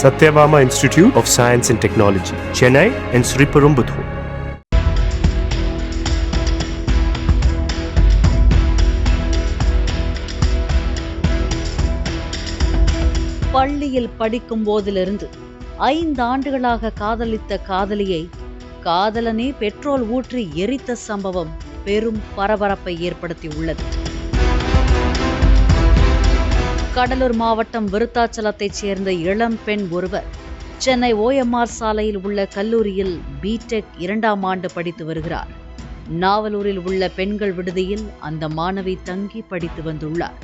Sathyabama institute of science and technology Chennai and Sriperumbudur பள்ளியில் படிக்கும் போதிலிருந்து ஐந்து ஆண்டுகளாக காதலித்த காதலியை காதலனே பெட்ரோல் ஊற்றி எரித்த சம்பவம் பெரும் பரபரப்பை ஏற்படுத்தியுள்ளது. கடலூர் மாவட்டம் விருத்தாச்சலத்தைச் சேர்ந்த இளம் பெண் ஒருவர் சென்னை ஓஎம்ஆர் சாலையில் உள்ள கல்லூரியில் பிடெக் இரண்டாம் ஆண்டு படித்து வருகிறார். நாவலூரில் உள்ள பெண்கள் விடுதியில் அந்த மாணவி தங்கி படித்து வந்துள்ளார்.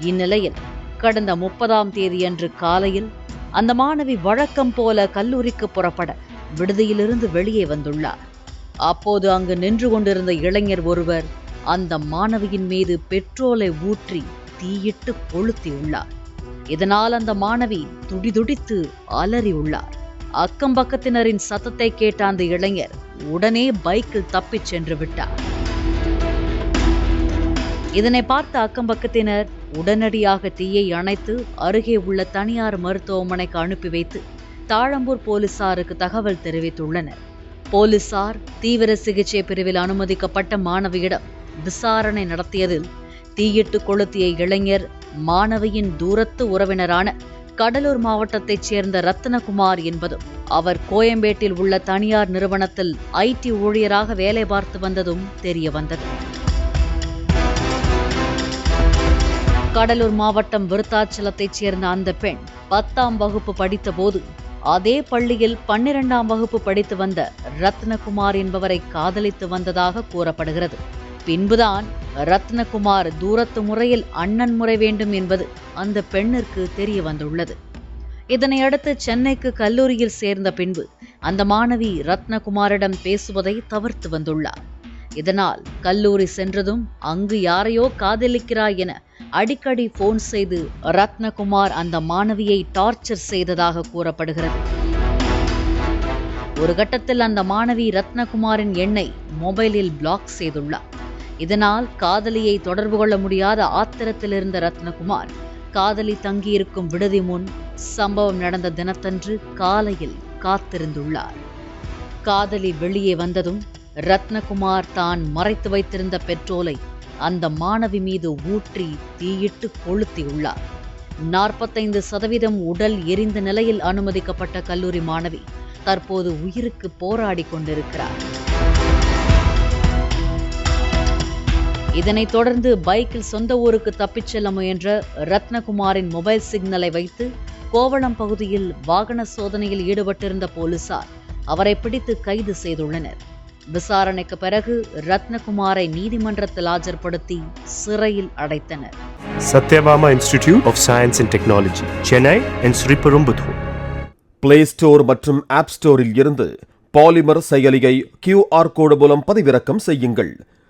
இந்நிலையில் கடந்த முப்பதாம் தேதியன்று காலையில் அந்த மாணவி வழக்கம் போல கல்லூரிக்கு புறப்பட விடுதியிலிருந்து வெளியே வந்துள்ளார். அப்போது அங்கு நின்று கொண்டிருந்த இளைஞர் ஒருவர் அந்த மாணவியின் மீது பெட்ரோலை ஊற்றி தீயிட்டு கொளுத்தியுள்ளார். இதனால் அந்த மாணவி துடிதுடித்து அலறியுள்ளார். அக்கம் பக்கத்தினரின் சத்தத்தை கேட்ட அந்த இளைஞர் உடனே பைக்கில் தப்பிச் சென்று விட்டார். இதனை பார்த்த அக்கம் பக்கத்தினர் உடனடியாக தீயை அணைத்து அருகே உள்ள தனியார் மருத்துவமனைக்கு அனுப்பி வைத்து தாழம்பூர் போலீசாருக்கு தகவல் தெரிவித்துள்ளனர். போலீசார் தீவிர சிகிச்சை பிரிவில் அனுமதிக்கப்பட்ட மாணவியிடம் விசாரணை நடத்தியதில் தீயிட்டு கொளுத்திய இளைஞர் மாணவியின் தூரத்து உறவினரான கடலூர் மாவட்டத்தைச் சேர்ந்த ரத்னகுமார் என்பதும் அவர் கோயம்பேட்டில் உள்ள தனியார் நிறுவனத்தில் ஐடி ஊழியராக வேலை பார்த்து வந்ததும் தெரிய வந்தது. கடலூர் மாவட்டம் விருத்தாச்சலத்தைச் சேர்ந்த அந்த பெண் பத்தாம் வகுப்பு படித்தபோது அதே பள்ளியில் பன்னிரெண்டாம் வகுப்பு படித்து வந்த ரத்னகுமார் என்பவரை காதலித்து வந்ததாக கூறப்படுகிறது. பின்புதான் ரத்னகுமார் தூரத்து முறையில் அண்ணன் முறை வேண்டும் என்பது அந்த பெண்ணிற்கு தெரிய வந்துள்ளது. இதனையடுத்து சென்னைக்கு கல்லூரியில் சேர்ந்த பின்பு அந்த மாணவி ரத்னகுமாரிடம் பேசுவதை தவிர்த்து வந்துள்ளார். இதனால் கல்லூரி சென்றதும் அங்கு யாரையோ காதலிக்கிறாய் என அடிக்கடி போன் செய்து ரத்னகுமார் அந்த மாணவியை டார்ச்சர் செய்ததாக கூறப்படுகிறது. ஒரு கட்டத்தில் அந்த மாணவி ரத்னகுமாரின் எண்ணை மொபைலில் பிளாக் செய்துள்ளார். இதனால் காதலியை தொடர்பு கொள்ள முடியாத ஆத்திரத்தில் இருந்த ரத்னகுமார் காதலி தங்கியிருக்கும் விடுதி முன் சம்பவம் நடந்த தினத்தன்று காலையில் காத்திருந்துள்ளார். காதலி வெளியே வந்ததும் ரத்னகுமார் தான் மறைத்து வைத்திருந்த பெட்ரோலை அந்த மாணவி மீது ஊற்றி தீயிட்டு கொளுத்தியுள்ளார். நாற்பத்தைந்து சதவீதம் உடல் எரிந்த நிலையில் அனுமதிக்கப்பட்ட கல்லூரி மாணவி தற்போது உயிருக்கு போராடி கொண்டிருக்கிறார். இதனைத் தொடர்ந்து பைக்கில் சொந்த ஊருக்கு தப்பிச் செல்ல முயன்ற ரத்னகுமாரின் மொபைல் சிக்னலை வைத்து கோவளம் பகுதியில் வாகன சோதனையில் ஈடுபட்டிருந்த போலீசார் அவரை பிடித்து கைது செய்துள்ளனர். விசாரணைக்கு பிறகு ரத்னகுமாரை நீதிமன்றத்தில் ஆஜர்படுத்தி சிறையில் அடைத்தனர். Satyabama Institute of Science and Technology, Chennai and Sriperumbudur. Play store மற்றும் ஆப் ஸ்டோரில் இருந்து பாலிமர் செயலியை கியூஆர் கோடு மூலம் பதிவிறக்கம் செய்யுங்கள்.